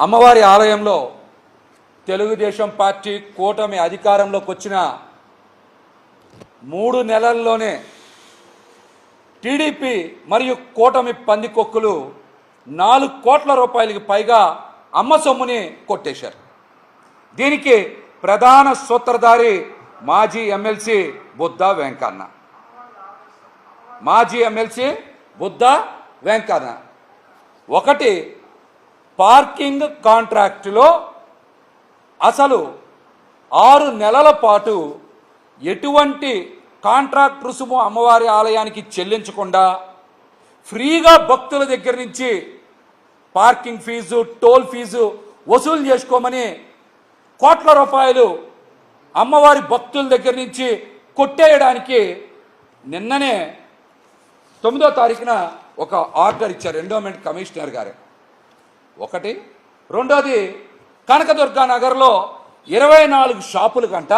అమ్మవారి ఆలయంలో తెలుగుదేశం పార్టీ కూటమి అధికారంలోకి వచ్చిన మూడు నెలల్లోనే టీడీపీ మరియు కూటమి పందికొక్కులు నాలుగు కోట్ల రూపాయలకి పైగా అమ్మ సొమ్ముని కొట్టేశారు. దీనికి ప్రధాన సూత్రధారి మాజీ ఎమ్మెల్సీ బుద్ధ వెంకన్న. మాజీ ఎమ్మెల్సీ బుద్ధ వెంకన్న. ఒకటి పార్కింగ్ కాంట్రాక్టులో అసలు ఆరు నెలల పాటు ఎటువంటి కాంట్రాక్ట్ రుసుము అమ్మవారి ఆలయానికి చెల్లించకుండా ఫ్రీగా భక్తుల దగ్గర నుంచి పార్కింగ్ ఫీజు టోల్ ఫీజు వసూలు చేసుకోమని కోట్ల రూపాయలు అమ్మవారి భక్తుల దగ్గర నుంచి కొట్టేయడానికి నిన్ననే తొమ్మిదో తారీఖున ఒక ఆర్డర్ ఇచ్చారు ఎండోమెంట్ కమిషనర్ గారు. ఒకటి. రెండోది కనకదుర్గా నగర్లో ఇరవై నాలుగు షాపులు కంట.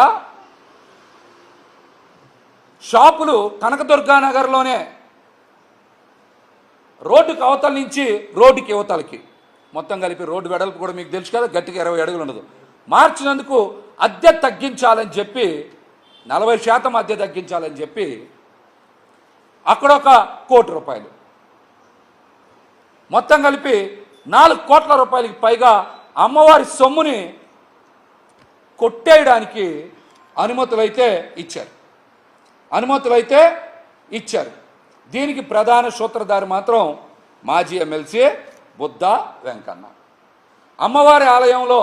షాపులు కనకదుర్గా నగర్లోనే. రోడ్డుకి అవతల నుంచి రోడ్డుకి యువతలకి మొత్తం కలిపి రోడ్డు వెడల్పు కూడా మీకు తెలుసు కదా గట్టిగా ఇరవై అడుగులు ఉండదు. మార్చినందుకు అద్దె తగ్గించాలని చెప్పి నలభై శాతం అద్దె తగ్గించాలని చెప్పి అక్కడ ఒక కోటి రూపాయలు. మొత్తం కలిపి నాలుగు కోట్ల రూపాయలకి పైగా అమ్మవారి సొమ్ముని కొట్టేయడానికి అనుమతులైతే ఇచ్చారు. అనుమతులైతే ఇచ్చారు. దీనికి ప్రధాన సూత్రధారి మాత్రం మాజీ ఎమ్మెల్సీ బుద్ధ వెంకన్న. అమ్మవారి ఆలయంలో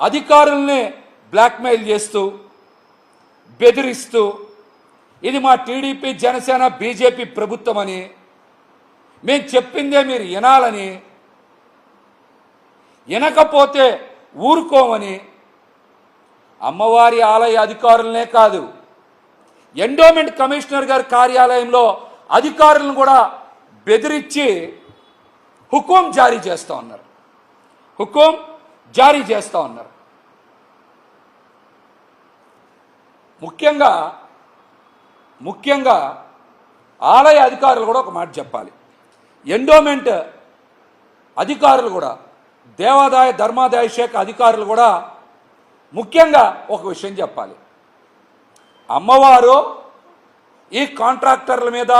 అధికారుల్ని బ్లాక్మెయిల్ చేస్తూ బెదిరిస్తూ ఇది మా టీడీపీ జనసేన బీజేపీ ప్రభుత్వం అని మేము చెప్పిందే మీరు వినాలని వినకపోతే ఊరుకోమని అమ్మవారి ఆలయ అధికారులనే కాదు ఎండోమెంట్ కమిషనర్ గారి కార్యాలయంలో అధికారులను కూడా బెదిరించి హుకుం జారీ చేస్తూ ఉన్నారు. హుకుం జారీ చేస్తూ ఉన్నారు. ముఖ్యంగా ముఖ్యంగా ఆలయ అధికారులు కూడా ఒక మాట చెప్పాలి. ఎండోమెంట్ అధికారులు కూడా దేవాదాయ ధర్మాదాయ శాఖ అధికారులు కూడా ముఖ్యంగా ఒక విషయం చెప్పాలి. అమ్మవారు ఈ కాంట్రాక్టర్ల మీద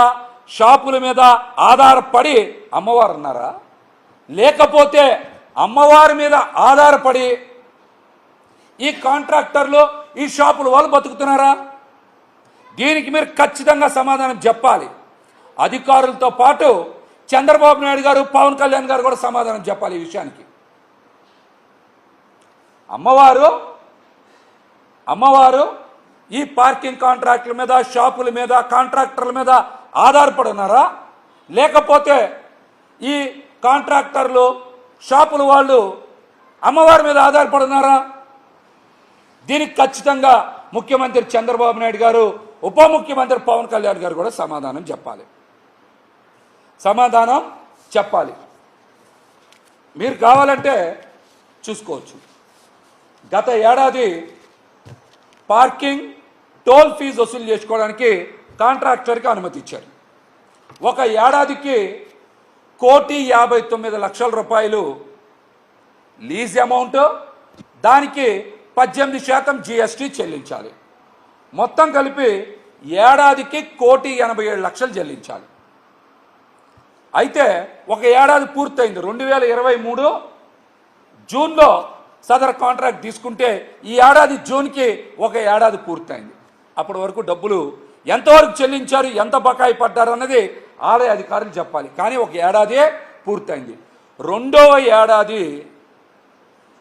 షాపుల మీద ఆధారపడి అమ్మవారు ఉన్నారా లేకపోతే అమ్మవారి మీద ఆధారపడి ఈ కాంట్రాక్టర్లు ఈ షాపుల వాళ్ళు బతుకుతున్నారా? దీనికి మీరు ఖచ్చితంగా సమాధానం చెప్పాలి. అధికారులతో పాటు చంద్రబాబు నాయుడు గారు పవన్ కళ్యాణ్ గారు కూడా సమాధానం చెప్పాలి ఈ విషయానికి. అమ్మవారు అమ్మవారు ఈ పార్కింగ్ కాంట్రాక్టుల మీద షాపుల మీద కాంట్రాక్టర్ల మీద ఆధారపడి ఉన్నారా లేకపోతే ఈ కాంట్రాక్టర్లు షాపుల వాళ్ళు అమ్మవారి మీద ఆధారపడి ఉన్నారా దీనికి ఖచ్చితంగా ముఖ్యమంత్రి చంద్రబాబు నాయుడు గారు ఉప ముఖ్యమంత్రి పవన్ కళ్యాణ్ గారు కూడా సమాధానం చెప్పాలి. సమాధానం చెప్పాలి. మీరు కావాలంటే చూసుకోవచ్చు. గత ఏడాది పార్కింగ్ టోల్ ఫీజు వసూలు చేసుకోవడానికి కాంట్రాక్టర్కి అనుమతి ఇచ్చారు. ఒక ఏడాదికి కోటి యాభై తొమ్మిది లక్షల రూపాయలు లీజ్ అమౌంట్ దానికి పద్దెనిమిది శాతం జిఎస్టీ చెల్లించాలి. మొత్తం కలిపి ఏడాదికి కోటి ఎనభై ఏడు లక్షలు చెల్లించాలి. అయితే ఒక ఏడాది పూర్తయింది. రెండు వేల ఇరవై మూడు జూన్లో సదర్ కాంట్రాక్ట్ తీసుకుంటే ఈ ఏడాది జూన్కి ఒక ఏడాది పూర్తయింది. అప్పటి వరకు డబ్బులు ఎంతవరకు చెల్లించారు ఎంత బకాయి పడ్డారు అన్నది ఆలయ అధికారులు చెప్పాలి. కానీ ఒక ఏడాదే పూర్తయింది. రెండవ ఏడాది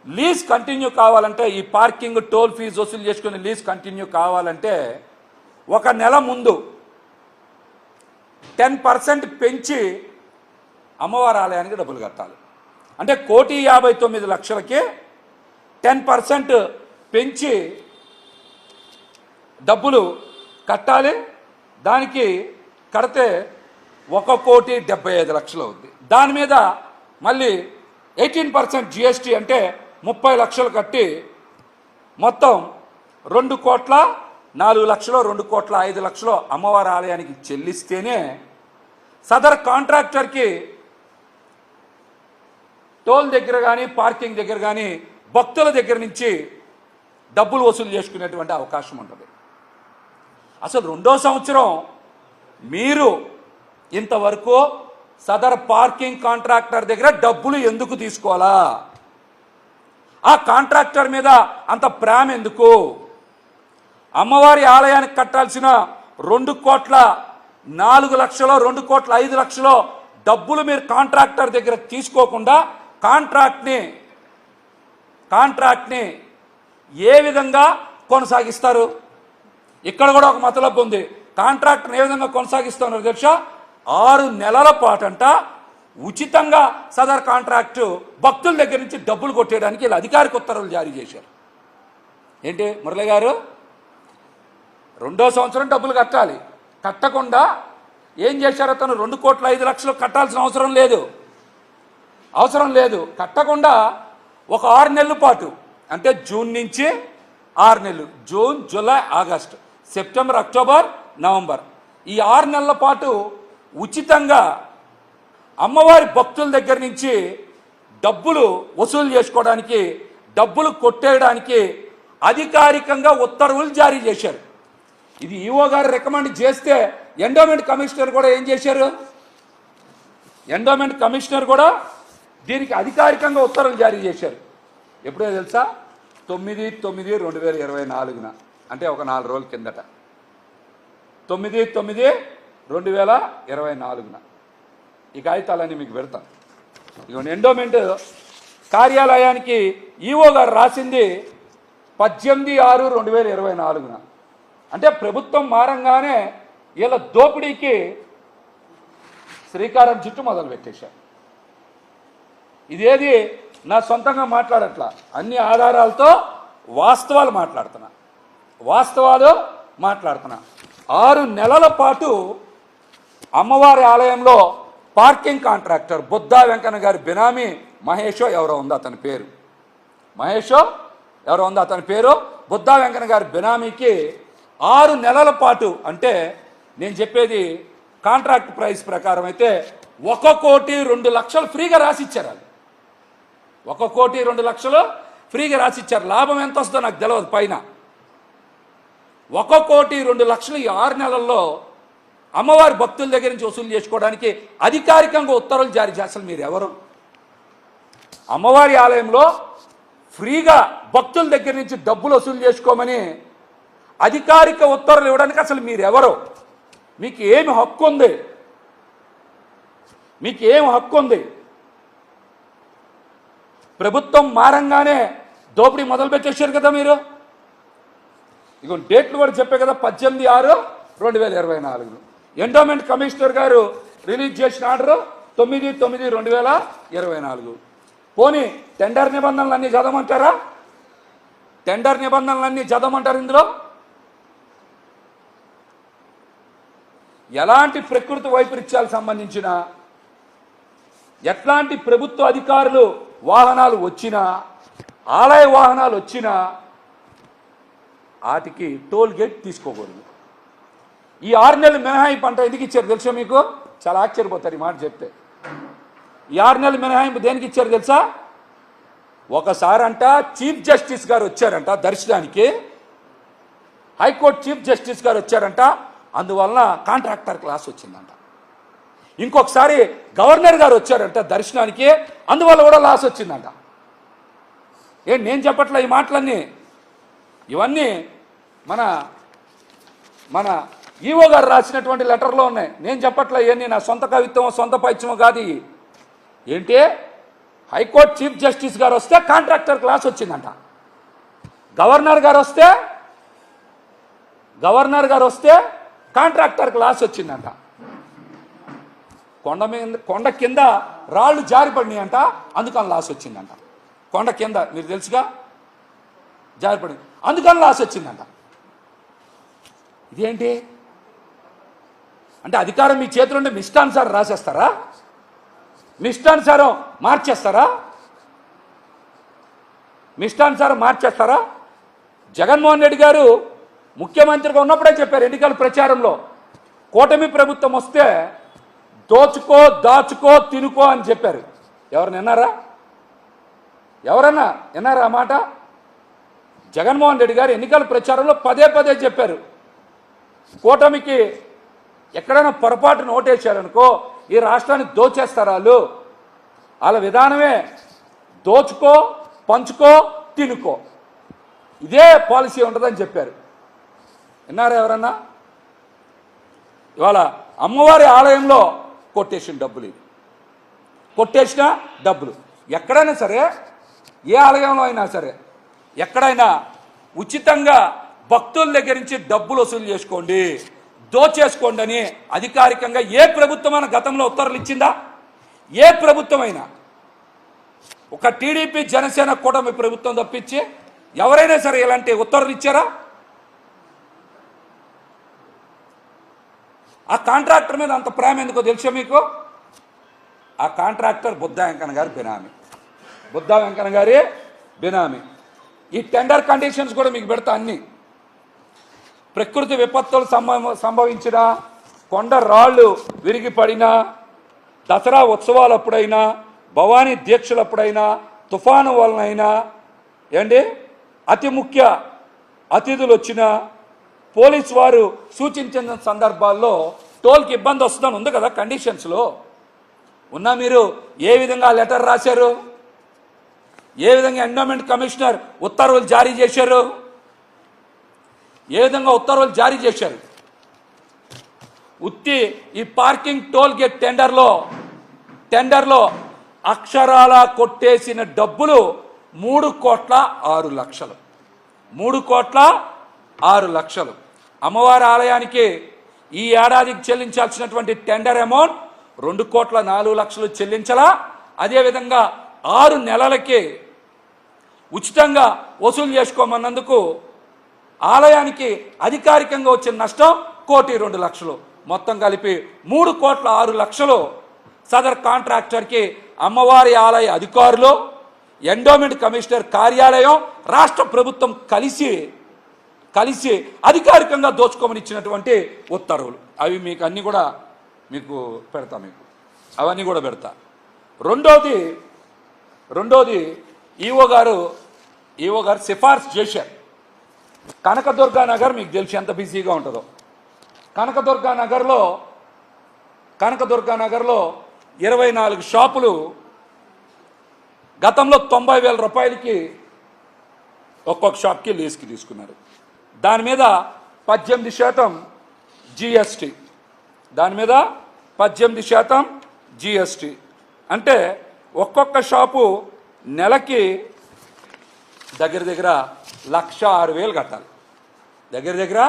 లీజ్ కంటిన్యూ కావాలంటే ఈ పార్కింగ్ టోల్ ఫీజు వసూలు చేసుకుని లీజ్ కంటిన్యూ కావాలంటే ఒక నెల ముందు టెన్ పర్సెంట్ పెంచి అమ్మవారి ఆలయానికి డబ్బులు కట్టాలి. అంటే కోటి యాభై తొమ్మిది లక్షలకి టెన్ పర్సెంట్ పెంచి డబ్బులు కట్టాలి. దానికి కడితే ఒక కోటి డెబ్బై ఐదు లక్షలు అవుద్ది. దాని మీద మళ్ళీ ఎయిటీన్ పర్సెంట్ జిఎస్టీ అంటే ముప్పై లక్షలు కట్టి మొత్తం రెండు కోట్ల నాలుగు లక్షలు రెండు కోట్ల ఐదు లక్షలు అమ్మవారి ఆలయానికి చెల్లిస్తేనే సదర్ కాంట్రాక్టర్కి టోల్ దగ్గర కానీ పార్కింగ్ దగ్గర కానీ భక్తుల దగ్గర నుంచి డబ్బులు వసూలు చేసుకునేటువంటి అవకాశం ఉంటుంది. అసలు రెండో సంవత్సరం మీరు ఇంతవరకు సదర్ పార్కింగ్ కాంట్రాక్టర్ దగ్గర డబ్బులు ఎందుకు తీసుకోవాలా? ఆ కాంట్రాక్టర్ మీద అంత ప్రేమ ఎందుకు? అమ్మవారి ఆలయానికి కట్టాల్సిన రెండు కోట్ల నాలుగు లక్షలో రెండు కోట్ల ఐదు లక్షలో డబ్బులు మీరు కాంట్రాక్టర్ దగ్గర తీసుకోకుండా కాంట్రాక్ట్ని కాంట్రాక్ట్ని ఏ విధంగా కొనసాగిస్తారు? ఇక్కడ కూడా ఒక మతలబు ఉంది. కాంట్రాక్ట్ని ఏ విధంగా కొనసాగిస్తున్నారు తెలుసా? ఆరు నెలల పాటంట ఉచితంగా సదర్ కాంట్రాక్టు భక్తుల దగ్గర నుంచి డబ్బులు కొట్టేయడానికి వీళ్ళు అధికారిక ఉత్తర్వులు జారీ చేశారు. ఏంటి మురళి గారు? రెండో సంవత్సరం డబ్బులు కట్టాలి. కట్టకుండా ఏం చేశారు అతను? రెండు కోట్ల ఐదు లక్షలు కట్టాల్సిన అవసరం లేదు. అవసరం లేదు. కట్టకుండా ఒక ఆరు నెలల పాటు. అంటే జూన్ నుంచి ఆరు నెలలు. June July August. September October November. ఈ ఆరు నెలల పాటు ఉచితంగా అమ్మవారి భక్తుల దగ్గర నుంచి డబ్బులు వసూలు చేసుకోవడానికి డబ్బులు కొట్టేయడానికి అధికారికంగా ఉత్తర్వులు జారీ చేశారు. ఇది ఈఓ గారు రికమెండ్ చేస్తే ఎండోమెంట్ కమిషనర్ కూడా ఏం చేశారు? ఎండోమెంట్ కమిషనర్ కూడా దీనికి అధికారికంగా ఉత్తర్వులు జారీ చేశారు. ఎప్పుడో తెలుసా? తొమ్మిది తొమ్మిది రెండు వేల ఇరవై నాలుగున. అంటే ఒక నాలుగు రోజుల కిందట. తొమ్మిది తొమ్మిది రెండు వేల ఇరవై నాలుగున. ఈ కాగితాలన్నీ మీకు పెడతాను. ఇదిగోండి ఎండోమెంట్. కార్యాలయానికి ఈఓ గారు రాసింది పద్దెనిమిది ఆరు రెండు వేల ఇరవై నాలుగున. అంటే ప్రభుత్వం మారంగానే వీళ్ళ దోపిడీకి శ్రీకారం చుట్టూ మొదలు పెట్టేశారు ఇదేది? నా సొంతంగా మాట్లాడట్లా. అన్ని ఆధారాలతో వాస్తవాలు మాట్లాడుతున్నా. వాస్తవాలు మాట్లాడుతున్నా. ఆరు నెలల పాటు అమ్మవారి ఆలయంలో పార్కింగ్ కాంట్రాక్టర్ బుద్ధా వెంకన్న గారి బినామీ మహేషో ఎవరో ఉందో అతని పేరు. మహేషో ఎవరో ఉందో అతని పేరు? బుద్ధా వెంకన్న గారి బినామీకి ఆరు నెలల పాటు అంటే నేను చెప్పేది కాంట్రాక్ట్ ప్రైస్ ప్రకారం అయితే ఒక కోటి రెండు లక్షలు ఫ్రీగా రాసిచ్చారు ఒక కోటి రెండు లక్షలు ఫ్రీగా రాసిచ్చారు. లాభం ఎంత వస్తుందో నాకు తెలియదు పైన. ఒక కోటి రెండు లక్షలు ఈ ఆరు నెలల్లో అమ్మవారి భక్తుల దగ్గర నుంచి వసూలు చేసుకోవడానికి అధికారికంగా ఉత్తర్వులు జారీ చేస్తారు మీరు ఎవరు అమ్మవారి ఆలయంలో ఫ్రీగా భక్తుల దగ్గర నుంచి డబ్బులు వసూలు చేసుకోమని అధికారిక ఉత్తర్వులు ఇవ్వడానికి అసలు మీరు ఎవరు మీకు ఏమి హక్కు ఉంది? మీకు ఏమి హక్కు ఉంది? ప్రభుత్వం మారంగానే దోపిడీ మొదలు పెట్టేశారు కదా మీరు? ఇగో డేట్లు కూడా చెప్పే కదా పద్దెనిమిది ఆరు రెండు వేల ఇరవై నాలుగు ఎండోమెంట్ కమిషనర్ గారు రిలీజ్ చేసిన ఆర్డర్ తొమ్మిది తొమ్మిది రెండు వేల ఇరవై నాలుగు. పోనీ టెండర్ నిబంధనలు అన్నీ చదవమంటారా? టెండర్ నిబంధనలు అన్నీ చదవమంటారు ఇందులో? ఎలాంటి ప్రకృతి వైపరీత్యాలకు సంబంధించిన ఎట్లాంటి ప్రభుత్వ అధికారులు వాహనాలు వచ్చినా ఆలయ వాహనాలు వచ్చినా వాటికి టోల్ గేట్ తీసుకోకూడదు. ఈ ఆరు నెలలు మినహాయింపు అంట ఎందుకు ఇచ్చారు తెలుసా మీకు? చాలా ఆశ్చర్యపోతారు ఈ మాట చెప్తే. ఈ ఆరు నెలలు మినహాయింపు దేనికి ఇచ్చారు తెలుసా? ఒకసారి అంట చీఫ్ జస్టిస్ గారు వచ్చారంట దర్శనానికి. హైకోర్టు చీఫ్ జస్టిస్ గారు వచ్చారంట అందువలన కాంట్రాక్టర్ క్లాస్ వచ్చిందంట. ఇంకొకసారి గవర్నర్ గారు వచ్చారంట దర్శనానికి అందువల్ల కూడా లాస్ వచ్చిందంట. ఏం నేను చెప్పట్లే ఈ మాటలన్నీ? ఇవన్నీ మన మన ఈవో గారు రాసినటువంటి లెటర్లో ఉన్నాయి. నేను చెప్పట్లే ఇవన్నీ నా సొంత కవిత్వం సొంత పైత్యమో కాదు ఏంటి? హైకోర్టు చీఫ్ జస్టిస్ గారు వస్తే కాంట్రాక్టర్ క్లాస్ వచ్చిందంట. గవర్నర్ గారు వస్తే గవర్నర్ గారు వస్తే కాంట్రాక్టర్ క్లాస్ వచ్చిందంట. కొండ మీద కొండ కింద రాళ్ళు జారిపడినాయి అంట అందుకని లాస్ వచ్చిందంట. కొండ కింద మీరు తెలుసుగా? జారిపడింది అందుకని లాస్ వచ్చిందంట. ఇదేంటి? అంటే అధికారం మీ చేతిలో ఉంటే మిష్టానుసారం రాసేస్తారా? మిష్టానుసారం మార్చేస్తారా? మిష్టానుసారం మార్చేస్తారా? జగన్మోహన్ రెడ్డి గారు ముఖ్యమంత్రిగా ఉన్నప్పుడే చెప్పారు ఎన్నికల ప్రచారంలో. కూటమి ప్రభుత్వం వస్తే దోచుకో దాచుకో తినుకో అని చెప్పారు. ఎవరు విన్నారా? ఎవరన్నా విన్నారా ఆ మాట? జగన్మోహన్ రెడ్డి గారు ఎన్నికల ప్రచారంలో పదే పదే చెప్పారు. కూటమికి ఎక్కడైనా పొరపాటు ఓటేశారనుకో ఈ రాష్ట్రాన్ని దోచేస్తారు వాళ్ళు? వాళ్ళ విధానమే దోచుకో పంచుకో తినుకో. ఇదే పాలసీ ఉంటుందని చెప్పారు. విన్నారా ఎవరన్నా? ఇవాళ అమ్మవారి ఆలయంలో కొట్టేసిన డబ్బులు ఇది కొట్టేసిన డబ్బులు. ఎక్కడైనా సరే ఏ ఆలయంలో అయినా సరే ఎక్కడైనా ఉచితంగా భక్తుల దగ్గర నుంచి డబ్బులు వసూలు చేసుకోండి దోచేసుకోండి అని అధికారికంగా ఏ ప్రభుత్వమైనా గతంలో ఉత్తర్వులు ఇచ్చిందా? ఏ ప్రభుత్వమైనా? ఒక టీడీపీ జనసేన కూటమి ప్రభుత్వం తప్పించి ఎవరైనా సరే ఇలాంటి ఉత్తర్వులు ఇచ్చారా? ఆ కాంట్రాక్టర్ మీద అంత ప్రేమ ఎందుకో తెలుసా మీకు? ఆ కాంట్రాక్టర్ బుద్ధ వెంకన్న గారి బినామీ. బుద్ధ వెంకన్న గారి బినామీ. ఈ టెండర్ కండిషన్స్ కూడా మీకు పెడతా అన్ని. ప్రకృతి విపత్తులు సంభవ సంభవించిన కొండ రాళ్ళు విరిగి పడినా దసరా ఉత్సవాలప్పుడైనా భవానీ దీక్షలప్పుడైనా తుఫాను వలనైనా ఏంటి? అతి ముఖ్య అతిథులు వచ్చినా పోలీస్ వారు సూచించిన సందర్భాల్లో టోల్కి ఇబ్బంది వస్తుందని ఉంది కదా కండిషన్స్లో ఉన్నా మీరు ఏ విధంగా లెటర్ రాశారు? ఏ విధంగా ఎండోమెంట్ కమిషనర్ ఉత్తర్వులు జారీ చేశారు? ఏ విధంగా ఉత్తర్వులు జారీ చేశారు? ఉత్తి ఈ పార్కింగ్ టోల్ గేట్ టెండర్లో టెండర్లో అక్షరాల కొట్టేసిన డబ్బులు మూడు కోట్ల ఆరు లక్షలు. మూడు కోట్ల ఆరు లక్షలు. అమ్మవారి ఆలయానికి ఈ ఏడాదికి చెల్లించాల్సినటువంటి టెండర్ అమౌంట్ రెండు కోట్ల నాలుగు లక్షలు చెల్లించలా. అదేవిధంగా ఆరు నెలలకి ఉచితంగా వసూలు చేసుకోమన్నందుకు ఆలయానికి అధికారికంగా వచ్చిన నష్టం కోటి రెండు లక్షలు. మొత్తం కలిపి మూడు కోట్ల ఆరు లక్షలు సదర్ కాంట్రాక్టర్కి అమ్మవారి ఆలయ అధికారులు ఎండోమెంట్ కమిషనర్ కార్యాలయం రాష్ట్ర ప్రభుత్వం కలిసి కలిసి అధికారికంగా దోచుకోమని ఇచ్చినటువంటి ఉత్తర్వులు. అవి మీకు అన్నీ కూడా మీకు పెడతా మీకు. అవన్నీ కూడా పెడతా. రెండోది రెండోది ఈఓ గారు ఈఓ గారు సిఫార్సు చేశారు. కనకదుర్గా నగర్ మీకు తెలిసి ఎంత బిజీగా ఉంటుందో. కనకదుర్గా నగర్లో కనకదుర్గా నగర్లో ఇరవై నాలుగు షాపులు గతంలో తొంభై వేల రూపాయలకి ఒక్కొక్క షాప్కి లీజ్కి తీసుకున్నారు. దాని మీద పద్దెనిమిది శాతం జిఎస్టి దాని మీద పద్దెనిమిది శాతం జిఎస్టి అంటే ఒక్కొక్క షాపు నెలకి దగ్గర దగ్గర లక్ష ఆరు వేలు కట్టాలి. దగ్గర దగ్గర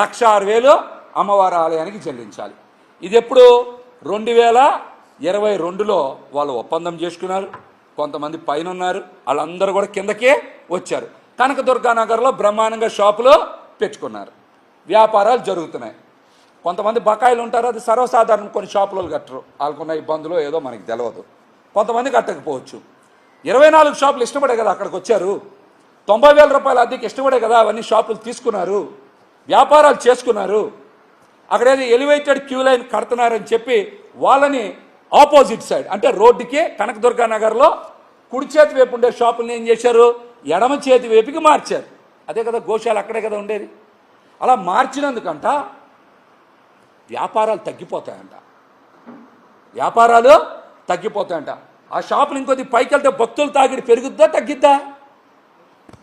లక్ష ఆరు వేలు అమ్మవారి ఆలయానికి చెల్లించాలి. ఇది ఎప్పుడు? రెండు వేల ఇరవై రెండులో వాళ్ళు ఒప్పందం చేసుకున్నారు. కొంతమంది పైన ఉన్నారు వాళ్ళందరూ కూడా కిందకే వచ్చారు. కనక దుర్గానగర్లో బ్రహ్మాండంగా షాపులో పెట్టుకున్నారు వ్యాపారాలు జరుగుతున్నాయి. కొంతమంది బకాయిలు ఉంటారు అది సర్వసాధారణం. కొన్ని షాపులలో కట్టరు. వాళ్ళకున్న ఇబ్బందులు ఏదో మనకి తెలియదు కొంతమంది కట్టకపోవచ్చు. ఇరవై నాలుగు షాపులు ఇష్టపడే కదా అక్కడికి వచ్చారు. తొంభై వేల రూపాయల అద్దెకి ఇష్టపడే కదా అవన్నీ షాపులు తీసుకున్నారు. వ్యాపారాలు చేసుకున్నారు. అక్కడేదో ఎలివేటెడ్ క్యూ లైన్ కడుతున్నారని చెప్పి వాళ్ళని ఆపోజిట్ సైడ్ అంటే రోడ్డుకి కనకదుర్గా నగర్లో కుడి చేతి వైపు ఉండే షాపుల్ని ఏం చేశారు? ఎడమ చేతి వైపుకి మార్చారు. అదే కదా గోశాల అక్కడే కదా ఉండేది. అలా మార్చినందుకంట వ్యాపారాలు తగ్గిపోతాయంట. వ్యాపారాలు తగ్గిపోతాయంట. ఆ షాపులు ఇంకొద్ది పైకి వెళ్తే భక్తులు తాగిడి పెరుగుద్దా తగ్గిద్దా?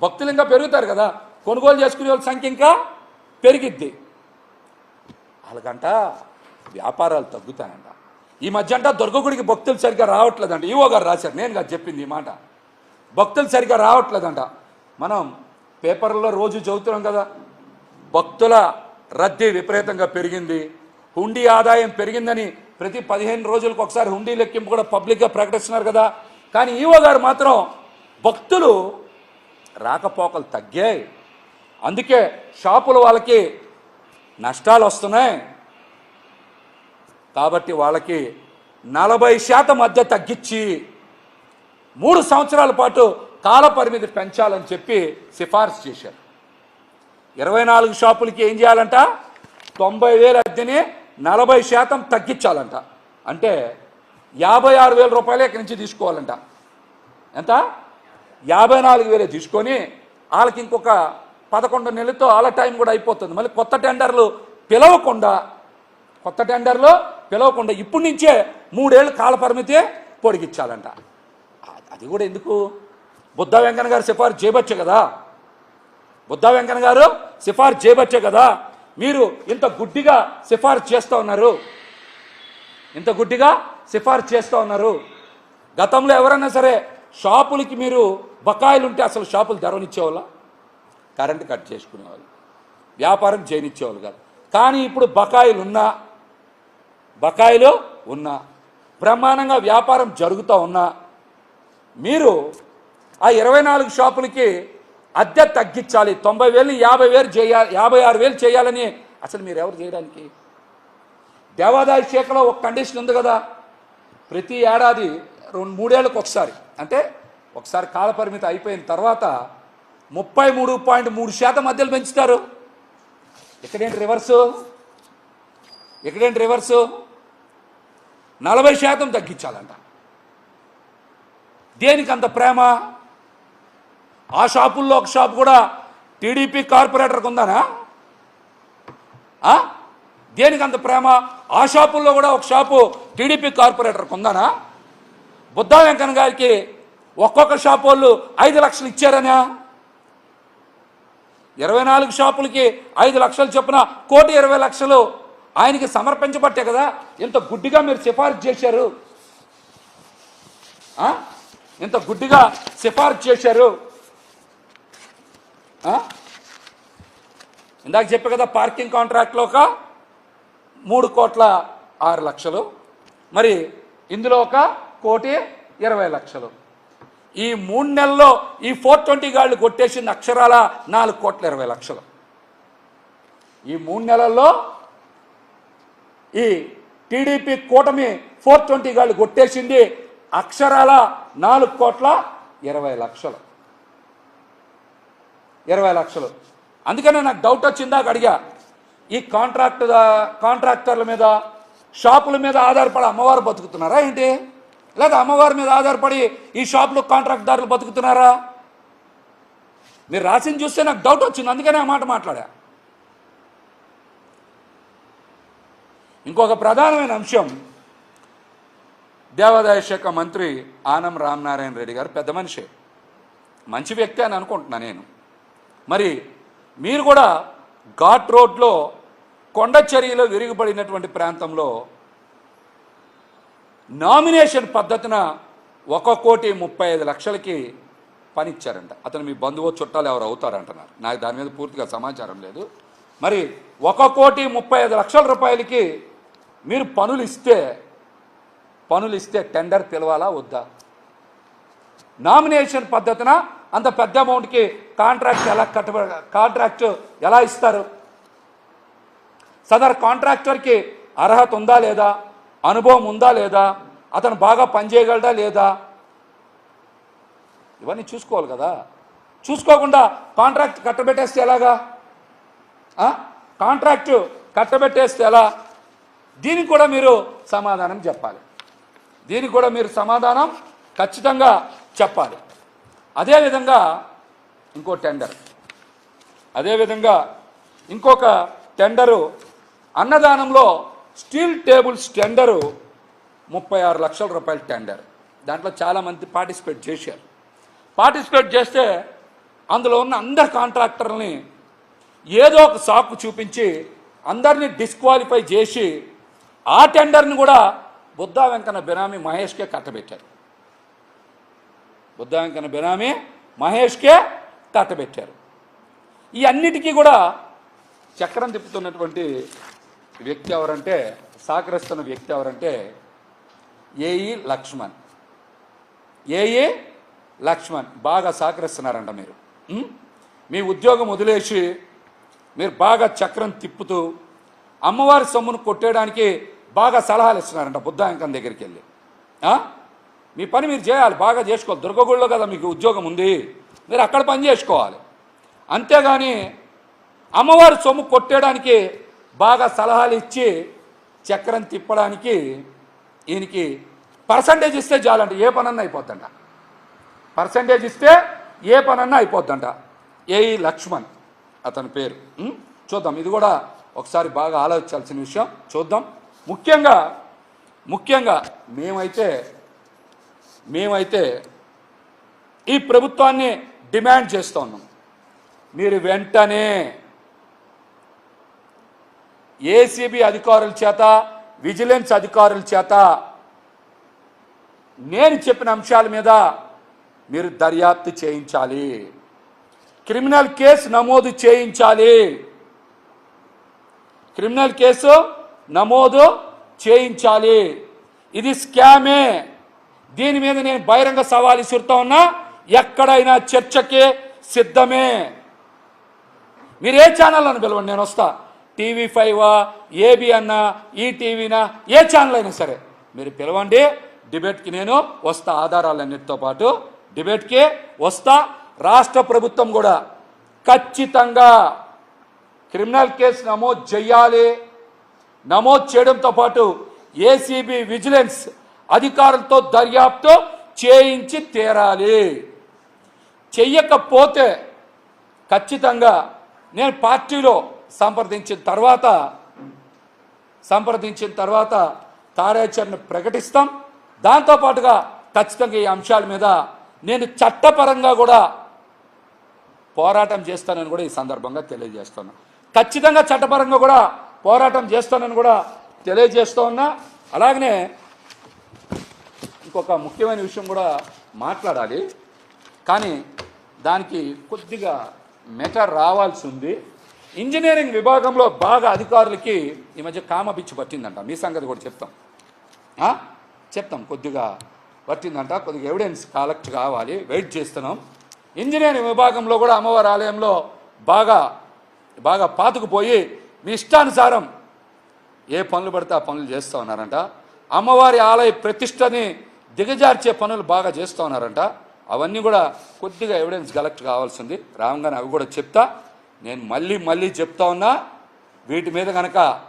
భక్తులు ఇంకా పెరుగుతారు కదా. కొనుగోలు చేసుకునే వాళ్ళ సంఖ్య ఇంకా పెరిగిద్ది. వాళ్ళకంట వ్యాపారాలు తగ్గుతాయంట. ఈ మధ్య అంట దుర్గగుడికి భక్తులు సరిగ్గా రావట్లేదంట. ఈవో గారు రాశారు. నేను కాదు చెప్పింది ఈ మాట. భక్తులు సరిగ్గా రావట్లేదంట. మనం పేపర్లో రోజు చదువుతున్నాం కదా. భక్తుల రద్దీ విపరీతంగా పెరిగింది. హుండీ ఆదాయం పెరిగిందని ప్రతి పదిహేను రోజులకు ఒకసారి హుండీ లెక్కింపు కూడా పబ్లిక్గా ప్రకటిస్తున్నారు కదా. కానీ ఈవో గారు మాత్రం భక్తులు రాకపోకలు తగ్గాయి. అందుకే షాపుల వాళ్ళకి నష్టాలు వస్తున్నాయి. కాబట్టి వాళ్ళకి నలభై శాతం మధ్య తగ్గించి మూడు సంవత్సరాల పాటు కాల పరిమితి పెంచాలని చెప్పి సిఫార్సు చేశారు. ఇరవై నాలుగు షాపులకి ఏం చేయాలంట? తొంభై వేల అద్దెని నలభై శాతం తగ్గించాలంట. అంటే యాభై ఆరు వేల రూపాయలు ఇక్కడి నుంచి తీసుకోవాలంట. ఎంత? యాభై నాలుగు వేలే తీసుకొని వాళ్ళకి ఇంకొక పదకొండు నెలలతో వాళ్ళ టైం కూడా అయిపోతుంది. మళ్ళీ కొత్త టెండర్లు పిలవకుండా కొత్త టెండర్లు పిలవకుండా ఇప్పటి నుంచే మూడేళ్ళు కాల పరిమితి పొడిగించాలంట. అది కూడా ఎందుకు? బుద్ధ వెంకన్న గారు సిఫార్ చేయబచ్చే కదా. బుద్ధ వెంకన్న గారు సిఫార్సు చేయబచ్చే కదా. మీరు ఇంత గుడ్డిగా సిఫార్సు చేస్తూ ఉన్నారు. ఇంత గుడ్డిగా సిఫార్సు చేస్తూ ఉన్నారు. గతంలో ఎవరైనా సరే షాపులకి మీరు బకాయిలు ఉంటే అసలు షాపులు తెరవనిచ్చేవాళ్ళ? కరెంట్ కట్ చేసుకునేవాళ్ళు. వ్యాపారం చేయనిచ్చేవాళ్ళు కాదు. కానీ ఇప్పుడు బకాయిలు ఉన్నా బకాయిలు ఉన్నా బ్రహ్మాండంగా వ్యాపారం జరుగుతూ ఉన్నా మీరు ఆ ఇరవై నాలుగు షాపులకి అద్దె తగ్గించాలి. తొంభై వేలు యాభై వేలు చేయాలి యాభై ఆరు వేలు చేయాలని అసలు మీరు ఎవరు చేయడానికి? దేవాదాయ శాఖలో ఒక కండిషన్ ఉంది కదా. ప్రతి ఏడాది రెండు మూడేళ్ళకు ఒకసారి. అంటే ఒకసారి కాలపరిమితి అయిపోయిన తర్వాత ముప్పై మూడు పాయింట్ మూడు శాతం మధ్యలో పెంచుతారు. ఇక్కడేంటి రివర్సు? ఇక్కడేంటి రివర్సు? నలభై శాతం తగ్గించాలంట. దేనికి అంత ప్రేమ? ఆ షాపుల్లో ఒక షాప్ కూడా టీడీపీ కార్పొరేటర్కి ఉందానా? దేనికి అంత ప్రేమ? ఆ షాపుల్లో కూడా ఒక షాపు టీడీపీ కార్పొరేటర్కి ఉందానా? బుద్ధా వెంకన్న గారికి ఒక్కొక్క షాపు వాళ్ళు ఐదు లక్షలు ఇచ్చారనా? ఇరవై నాలుగు షాపులకి ఐదు లక్షలు చొప్పున కోటి ఇరవై లక్షలు ఆయనకి సమర్పించబట్టే కదా ఇంత గుడ్డిగా మీరు సిఫార్సు చేశారు. ఆ? ఇంత గుడ్డిగా సిఫార్సు చేశారు? ఇందాక చెప్పే కదా పార్కింగ్ కాంట్రాక్ట్లో ఒక మూడు కోట్ల ఆరు లక్షలు. మరి ఇందులో ఒక కోటి ఇరవై లక్షలు. ఈ మూడు నెలల్లో ఈ ఫోర్ ట్వంటీ గాళ్ళు కొట్టేసింది అక్షరాల నాలుగు కోట్ల ఇరవై లక్షలు. ఈ మూడు నెలల్లో ఈ టీడీపీ కూటమి ఫోర్ ట్వంటీ గాళ్ళు కొట్టేసింది అక్షరాల నాలుగు కోట్ల ఇరవై లక్షలు. ఇరవై లక్షలు. అందుకనే నాకు డౌట్ వచ్చిందాక అడిగా. ఈ కాంట్రాక్ట్ కాంట్రాక్టర్ల మీద షాపుల మీద ఆధారపడి అమ్మవారు బతుకుతున్నారా ఏంటి? లేదా అమ్మవారి మీద ఆధారపడి ఈ షాపులు కాంట్రాక్ట్దారులు బతుకుతున్నారా? మీరు రాసింది చూస్తే నాకు డౌట్ వచ్చింది అందుకనే ఆ మాట మాట్లాడా. ఇంకొక ప్రధానమైన అంశం దేవాదాయ శాఖ మంత్రి ఆనం రామనారాయణ రెడ్డి గారు పెద్ద మనిషి. మంచి వ్యక్తి అని అనుకుంటున్నా నేను. మరి మీరు కూడా ఘాట్ రోడ్లో కొండ చర్యలో విరిగిపడినటువంటి ప్రాంతంలో నామినేషన్ పద్ధతిన ఒక కోటి ముప్పై ఐదు లక్షలకి పని ఇచ్చారంట అతను మీ బంధువు చుట్టాలు ఎవరు అవుతారంటున్నారు. నాకు దాని మీద పూర్తిగా సమాచారం లేదు. మరి ఒక కోటి ముప్పై ఐదు లక్షల రూపాయలకి మీరు పనులు ఇస్తే పనులు ఇస్తే టెండర్ పిలవాలా వద్దా? నామినేషన్ పద్ధతిన అంత పెద్ద అమౌంట్కి కాంట్రాక్ట్ ఎలా కట్ట కాంట్రాక్ట్ ఎలా ఇస్తారు? సదర్ కాంట్రాక్టర్కి అర్హత ఉందా లేదా? అనుభవం ఉందా లేదా? అతను బాగా పనిచేయగలడా లేదా? ఇవన్నీ చూసుకోవాలి కదా. చూసుకోకుండా కాంట్రాక్ట్ కట్టబెట్టేస్తే ఎలాగా? కాంట్రాక్ట్ కాంట్రాక్టు కట్టబెట్టేస్తే ఎలా? దీనికి కూడా మీరు సమాధానం చెప్పాలి. దీనికి కూడా మీరు సమాధానం ఖచ్చితంగా చెప్పాలి. అదేవిధంగా ఇంకో టెండర్. అదేవిధంగా ఇంకొక టెండరు. అన్నదానంలో స్టీల్ టేబుల్స్ టెండరు ముప్పై ఆరు లక్షల రూపాయల టెండర్. దాంట్లో చాలామంది పార్టిసిపేట్ చేశారు. పార్టిసిపేట్ చేస్తే అందులో ఉన్న అందరు కాంట్రాక్టర్ని ఏదో ఒక సాకు చూపించి అందరినీ డిస్క్వాలిఫై చేసి ఆ టెండర్ని కూడా బుద్ధా వెంకన్న బినామీ మహేష్కే కట్టబెట్టారు. బుద్ధా వెంకన్న బినామీ మహేష్కే కట్టబెట్టారు. ఈ అన్నిటికీ కూడా చక్రం తిప్పుతున్నటువంటి వ్యక్తి ఎవరంటే సహకరిస్తున్న వ్యక్తి ఎవరంటే ఏఈ లక్ష్మణ్. ఏఈ లక్ష్మణ్. బాగా సహకరిస్తున్నారంట మీరు. మీ ఉద్యోగం వదిలేసి మీరు బాగా చక్రం తిప్పుతూ అమ్మవారి సొమ్మును కొట్టేయడానికి బాగా సలహాలు ఇస్తున్నారంట బుద్ధాంకం దగ్గరికి వెళ్ళి. మీ పని మీరు చేయాలి బాగా చేసుకోవాలి. దుర్గగుడిలో కదా మీకు ఉద్యోగం ఉంది. మీరు అక్కడ పని చేసుకోవాలి. అంతేగాని అమ్మవారి సొమ్ము కొట్టేయడానికి బాగా సలహాలు ఇచ్చి చక్రం తిప్పడానికి ఈయనకి పర్సంటేజ్ ఇస్తే చాలంట ఏ పనన్నా అయిపోద్దంట. పర్సంటేజ్ ఇస్తే ఏ పనన్నా అయిపోద్దంట. ఏఈ లక్ష్మణ్ అతని పేరు. చూద్దాం ఇది కూడా ఒకసారి బాగా ఆలోచించాల్సిన విషయం. చూద్దాం. ముఖ్యంగా ముఖ్యంగా మేమైతే మేమైతే ఈ ప్రభుత్వాన్ని డిమాండ్ చేస్తూ ఉన్నాం. మీరు వెంటనే ఏసీబీ అధికారుల చేత విజిలెన్స్ అధికారుల చేత నేను చెప్పిన అంశాల మీద మీరు దర్యాప్తు చేయించాలి. క్రిమినల్ కేసు నమోదు చేయించాలి. క్రిమినల్ కేసు నమోదు చేయించాలి. ఇది స్కామే. దీని మీద నేను బహిరంగ సవాల్ ఇసురుతా ఉన్నా ఎక్కడైనా చర్చకి సిద్ధమే. మీరు ఏ ఛానల్ అని పిలవండి నేను వస్తా. టీవీ ఫైవా ఏబి అన్నా ఈటీవీనా ఏ ఛానల్ అయినా సరే మీరు పిలవండి డిబేట్కి నేను వస్తా ఆధారాలన్నిటితో పాటు డిబేట్కి వస్తా. రాష్ట్ర ప్రభుత్వం కూడా ఖచ్చితంగా క్రిమినల్ కేసు నమోదు చేయాలి. నమోదు చేయడంతో పాటు ఏసీబీ విజిలెన్స్ అధికారులతో దర్యాప్తు చేయించి తీరాలి. చెయ్యకపోతే ఖచ్చితంగా నేను పార్టీలో సంప్రదించిన తర్వాత సంప్రదించిన తర్వాత కార్యాచరణ ప్రకటిస్తాం. దాంతోపాటుగా ఖచ్చితంగా ఈ అంశాల మీద నేను చట్టపరంగా కూడా పోరాటం చేస్తానని కూడా ఈ సందర్భంగా తెలియజేస్తున్నా ఖచ్చితంగా చట్టపరంగా కూడా పోరాటం చేస్తానని కూడా తెలియజేస్తూ ఉన్నా. అలాగనే ఇంకొక ముఖ్యమైన విషయం కూడా మాట్లాడాలి. కానీ దానికి కొద్దిగా మెటర్ రావాల్సి ఉంది. ఇంజనీరింగ్ విభాగంలో బాగా అధికారులకి ఈ మధ్య కామ పిచ్చి పట్టిందంట. మీ సంగతి కూడా చెప్తాం. చెప్తాం. కొద్దిగా పట్టిందంట. కొద్దిగా ఎవిడెన్స్ కలెక్ట్ కావాలి. వెయిట్ చేస్తున్నాం. ఇంజనీరింగ్ విభాగంలో కూడా అమ్మవారి ఆలయంలో బాగా బాగా పాతుకుపోయి మీ ఇష్టానుసారం ఏ పనులు పడితే ఆ పనులు చేస్తూ ఉన్నారంట. అమ్మవారి ఆలయ ప్రతిష్టని దిగజార్చే పనులు బాగా చేస్తూ ఉన్నారంట. అవన్నీ కూడా కొద్దిగా ఎవిడెన్స్ కలెక్ట్ కావాల్సింది. రాగానే అవి కూడా చెప్తా. నేను మళ్ళీ మళ్ళీ చెప్తా ఉన్నా వీటి మీద కనుక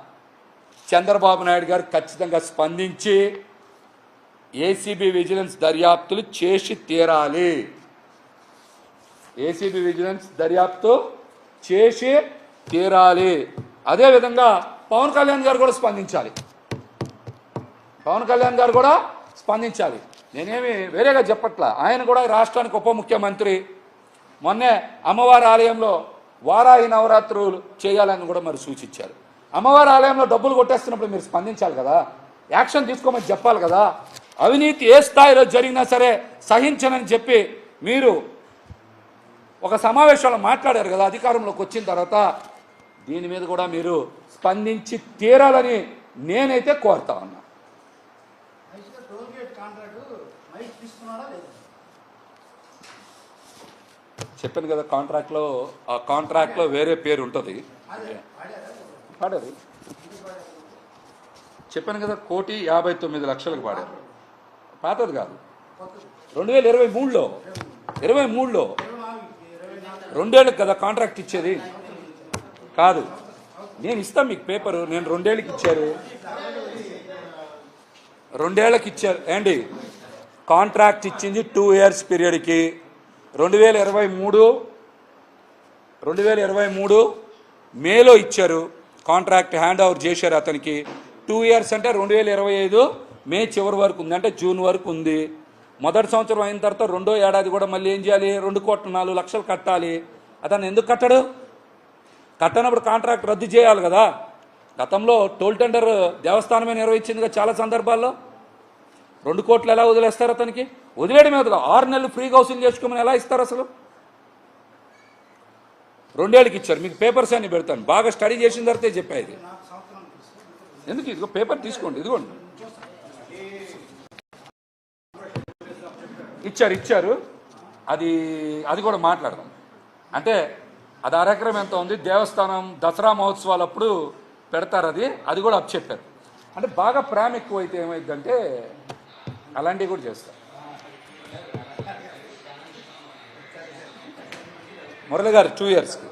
చంద్రబాబు నాయుడు గారు ఖచ్చితంగా స్పందించి ఏసీబీ విజిలెన్స్ దర్యాప్తులు చేసి తీరాలి. ఏసీబీ విజిలెన్స్ దర్యాప్తు చేసి తీరాలి. అదేవిధంగా పవన్ కళ్యాణ్ గారు కూడా స్పందించాలి. పవన్ కళ్యాణ్ గారు కూడా స్పందించాలి. నేనేమి వేరేగా చెప్పట్లా. ఆయన కూడా ఈ రాష్ట్రానికి ఉప ముఖ్యమంత్రి. మొన్నే అమ్మవారి ఆలయంలో వారాహి నవరాత్రులు చేయాలని కూడా మరి సూచించారు. అమ్మవారి ఆలయంలో డబ్బులు కొట్టేస్తున్నప్పుడు మీరు స్పందించాలి కదా. యాక్షన్ తీసుకోమని చెప్పాలి కదా. అవినీతి ఏ స్థాయిలో జరిగినా సరే సహించనని చెప్పి మీరు ఒక సమావేశంలో మాట్లాడారు కదా అధికారంలోకి వచ్చిన తర్వాత దీని మీద కూడా మీరు స్పందించి తీరాలని నేనైతే కోరుతా ఉన్నా. చెప్పాను కదా కాంట్రాక్ట్లో ఆ కాంట్రాక్ట్లో వేరే పేరు ఉంటుంది. పాడారు. చెప్పాను కదా కోటి యాభై తొమ్మిది లక్షలకు పాడారు. పాతది కాదు. రెండు వేల ఇరవై మూడులో ఇరవై మూడులో రెండేళ్ళకి కదా కాంట్రాక్ట్ ఇచ్చేది. కాదు. నేను ఇస్తాను మీకు పేపరు. నేను రెండేళ్ళకి ఇచ్చారు. రెండేళ్ళకి ఇచ్చారు. ఏండి కాంట్రాక్ట్ ఇచ్చింది టూ ఇయర్స్ పీరియడ్కి. రెండు వేల ఇరవై మూడు రెండు వేల ఇరవై మూడు మేలో ఇచ్చారు. కాంట్రాక్ట్ హ్యాండ్ ఓవర్ చేశారు అతనికి. టూ ఇయర్స్ అంటే రెండు వేల ఇరవై ఐదు మే చివరి వరకు ఉంది. అంటే జూన్ వరకు ఉంది. మొదటి సంవత్సరం అయిన తర్వాత రెండో ఏడాది కూడా మళ్ళీ ఏం చేయాలి? రెండు కోట్ల నాలుగు లక్షలు కట్టాలి. అతను ఎందుకు కట్టడు? కట్టనప్పుడు కాంట్రాక్ట్ రద్దు చేయాలి కదా. గతంలో టోల్ టెండర్ దేవస్థానమే నిర్వహించిందిగా చాలా సందర్భాల్లో. రెండు కోట్లు ఎలా వదిలేస్తారు అతనికి? వదిలేయడం మీద ఆరు నెలలు ఫ్రీగా వసూలు చేసుకోమని ఎలా ఇస్తారు అసలు? రెండేళ్ళకి ఇచ్చారు. మీకు పేపర్స్ అన్ని పెడతాను. బాగా స్టడీ చేసిన తర్వాతే చెప్పేది ఎందుకు? ఇదిగో పేపర్ తీసుకోండి ఇదిగోండి. ఇచ్చారు ఇచ్చారు. అది అది కూడా మాట్లాడదాం. అంటే అది అరెకరం ఎంత ఉంది? దేవస్థానం దసరా మహోత్సవాలు అప్పుడు పెడతారు అది. అది కూడా అప్ చెప్పారు అంటే బాగా ప్రేమ ఎక్కువ అయితే ఏమైందంటే అలాంటివి కూడా చేస్తారు. మురళి గారు టూ ఇయర్స్కి